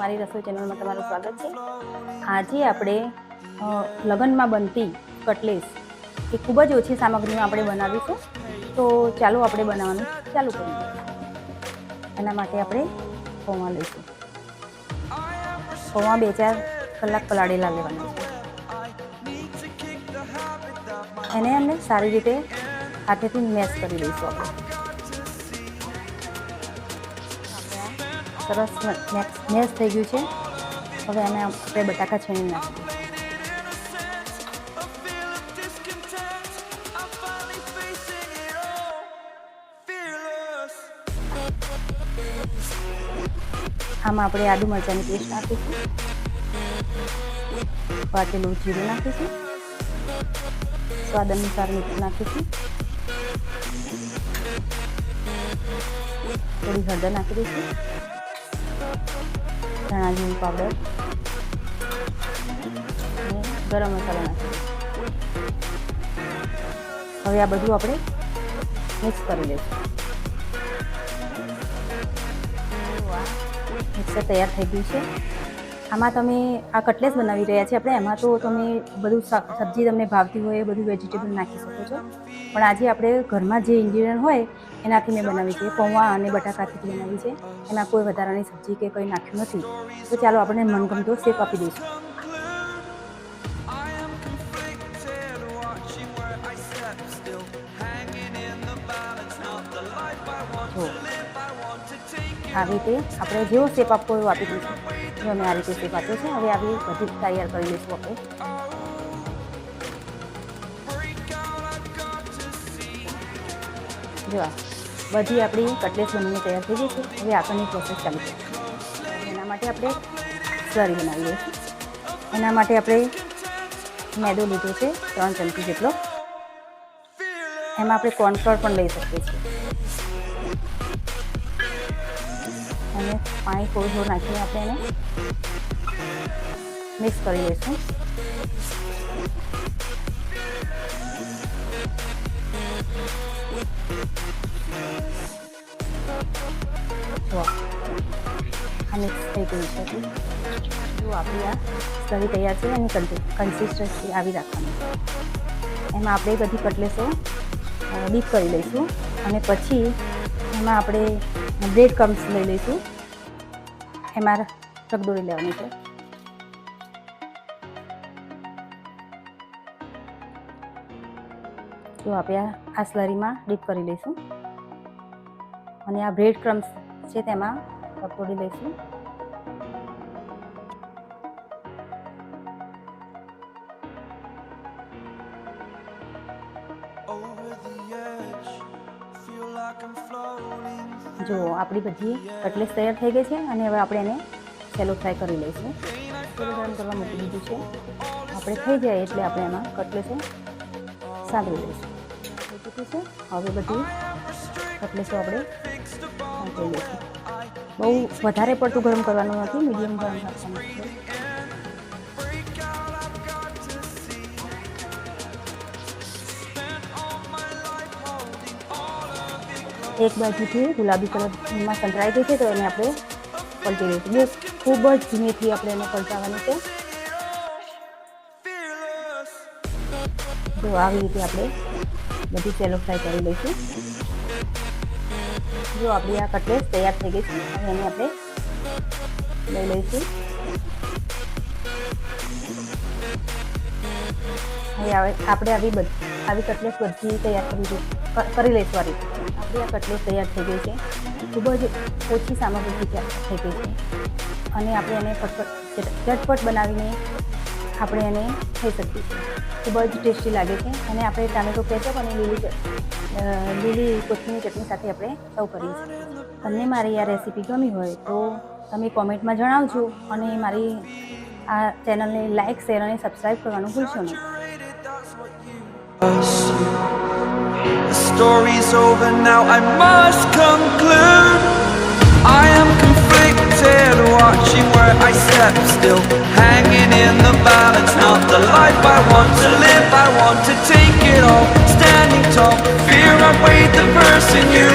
મારી રસોઈ ચેનલમાં તમારું સ્વાગત છે. આજે આપણે લગ્નમાં બનતી કટલેસ એ ખૂબ જ ઓછી સામગ્રીમાં આપણે બનાવીશું. તો ચાલો આપણે બનાવવાનું ચાલુ કરીએ. એના માટે આપણે પૌવા લઈશું. પૌવા બે ચાર કલાક પલાળેલા લેવાના છે. એને અમે સારી રીતે હાથેથી મેશ કરી દઈશું આપણે. સરસ મેશ થઈ ગયું છે. હવે એને આપણે બટાકા છીણી નાખીએ આમાં આપણે આદુ મરચાંની પેસ્ટ નાખીશું વાટેલું જીરું નાખીશું. સ્વાદ અનુસાર મીઠું નાખીશું. થોડી હળદર નાખી દઈશું. ધાણા જીરું પાવડર ગરમ મસાલો નાખીશું હવે આ બધું આપણે મિક્સ કરી લઈશું. મિક્સર તૈયાર થઈ ગયું છે. આમાં તમે આ કટલેસ બનાવી રહ્યા છે આપણે. એમાં તો તમે બધું સબ્જી તમને ભાવતી હોય એ બધું વેજીટેબલ નાખી શકો છો. પણ આજે આપણે ઘરમાં જે ઇન્ગ્રીડિયન્ટ હોય એનાથી મેં બનાવી છે, પૌવા અને બટાકાથી બનાવી છે. એમાં કોઈ વધારાની સબ્જી કે કંઈ નાખ્યું નથી. તો ચાલો આપણે મનગમતો શેપ આપી દઈશું. આવી રીતે આપણે જેવો શેપ આપવો એવો આપી દઈશું. જો અમે આ રીતે શેપ આપ્યો છે, હવે આવી બધી તૈયાર કરી લઈશું આપણે. જો બધી આપણી કટલેસ બનીને તૈયાર થઈ ગઈ છે. હવે આગળની પ્રોસેસ ચાલુ છે. એના માટે આપણે સ્લરી બનાવીએ એના માટે આપણે મેદો લીધો છે, ત્રણ ચમચી જેટલો. એમાં આપણે કોર્નફ્લોર પણ લઈ શકીએ છીએ. અને પાણી થોડું થોડું નાખીને આપણે એને મિક્સ કરી લઈશું. જો આ મિક્સ થઈ ગયું છે. જો આપણી આ સ્લરી તૈયાર છે એની કન્સિસ્ટન્સી આવી રાખવાની. એમાં આપણે બધી કટલેસો ડીપ કરી લઈશું અને પછી એમાં આપણે બ્રેડ ક્રમ્સ લઈ લઈશું. એમાં રગદોળી લેવાની છે. જો આપણે આ સ્લરીમાં ડીપ કરી લઈશું. અને આ બ્રેડ ક્રમ્સ છે તેમાં પકોડી લઈશું. જો આપણી બધી કટલેસ તૈયાર થઈ ગઈ છે અને હવે આપણે એને સેલો ફ્રાય કરી લઈશું. સેલો ગરમ કરવા મૂકી દીધું છે. આપણે થઈ જાય એટલે આપણે એમાં કટલેસો સાંતળી લઈશું. હવે બધી કટલેસો આપણે સાંતળી છે બહુ વધારે પડતું ગરમ કરવાનું નથી મીડિયમ ગરમ રાખવાનું છે. એક બાજુથી ગુલાબી કલરમાં સંતરાઈ ગઈ છે, તો એને આપણે પલટી દઈશું. બહુ ખૂબ જ ધીમેથી આપણે એને પલટાવવાનું છે. તો આવી રીતે આપણે બધી સેલો ફ્રાય કરી લઈશું. જો આપણી આ કટલેસ તૈયાર થઈ ગઈ છે, અને એને આપણે લઈ લઈશું. હવે આપણે આવી બધી આવી કટલેસ બધી તૈયાર કરી દઈશું કરી લઈશું આ રીતે. આપણી આ કટલેસ તૈયાર થઈ ગઈ છે. ખૂબ જ ઓછી સામગ્રીથી તૈયાર થઈ ગઈ છે. અને આપણે એને ફટફટ ઝટપટ બનાવીને આપણે એને ખાઈ શકીએ છીએ. ખૂબ જ ટેસ્ટી લાગે છે અને આપણે ટામેટો કેચઅપ અને લીલી લીલી કોથમીર ચટણી સાથે આપણે સર્વ કરીએ તમને મારી આ રેસીપી ગમી હોય તો તમે કોમેન્ટમાં જણાવજો અને મારી આ ચેનલને લાઇક શેર અને સબસ્ક્રાઈબ કરવાનું ભૂલશો નહીં story's over now, I must conclude. I am conflicted, watching where I step still, hanging in the balance. Not the life I want want to take it all. Standing tall, fear I weighed the person you